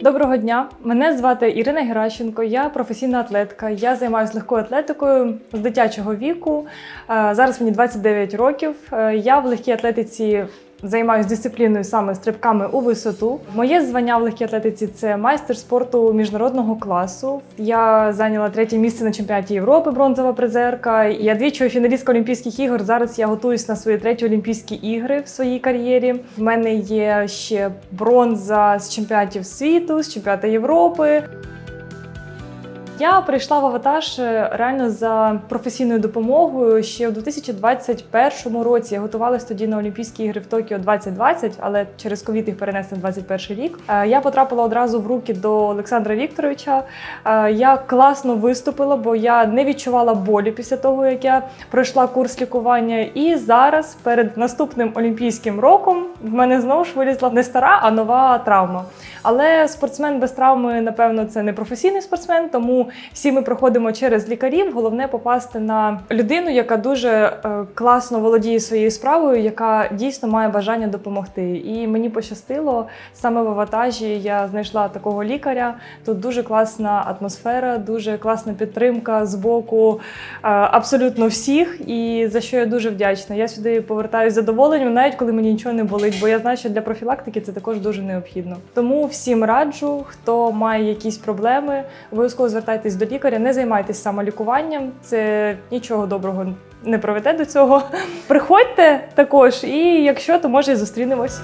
Доброго дня, мене звати Ірина Геращенко. Я професійна атлетка. Я займаюся легкою атлетикою з дитячого віку. Е, Зараз мені 29 років. Е, Я в легкій атлетиці займаюся дисципліною саме стрибками у висоту. Моє звання в легкій атлетиці це майстер спорту міжнародного класу. Я зайняла третє місце на чемпіонаті Європи, бронзова призерка. Я двічі фіналістка Олімпійських ігор. Зараз я готуюсь на свої треті Олімпійські ігри в своїй кар'єрі. В мене є ще бронза з чемпіонатів світу, з чемпіонату Європи. Я прийшла в аватаж е, реально за професійною допомогою ще у 2021 році. Я готувалася тоді на Олімпійські ігри в Токіо 2020, але через ковід їх перенесли на 2021 рік. Е, Я потрапила одразу в руки до Олександра Вікторовича. Е, Я класно виступила, бо я не відчувала болі після того, як я пройшла курс лікування. І зараз, перед наступним олімпійським роком, в мене знову ж вилізла не стара, а нова травма. Але спортсмен без травми, напевно, це не професійний спортсмен, тому всі ми проходимо через лікарів. Головне попасти на людину, яка дуже е, класно володіє своєю справою, яка дійсно має бажання допомогти. І мені пощастило саме в аватажі. Я знайшла такого лікаря. Тут дуже класна атмосфера, дуже класна підтримка з боку е, абсолютно всіх. І за що я дуже вдячна. Я сюди повертаюся задоволенням, навіть коли мені нічого не болить, бо я знаю, що для профілактики це також дуже необхідно. Тому всім раджу, хто має якісь проблеми, обов'язково звертайтесь до лікаря, не займайтесь самолікуванням. Це нічого доброго не проведе до цього. Приходьте також, і якщо, то може зустрінемось.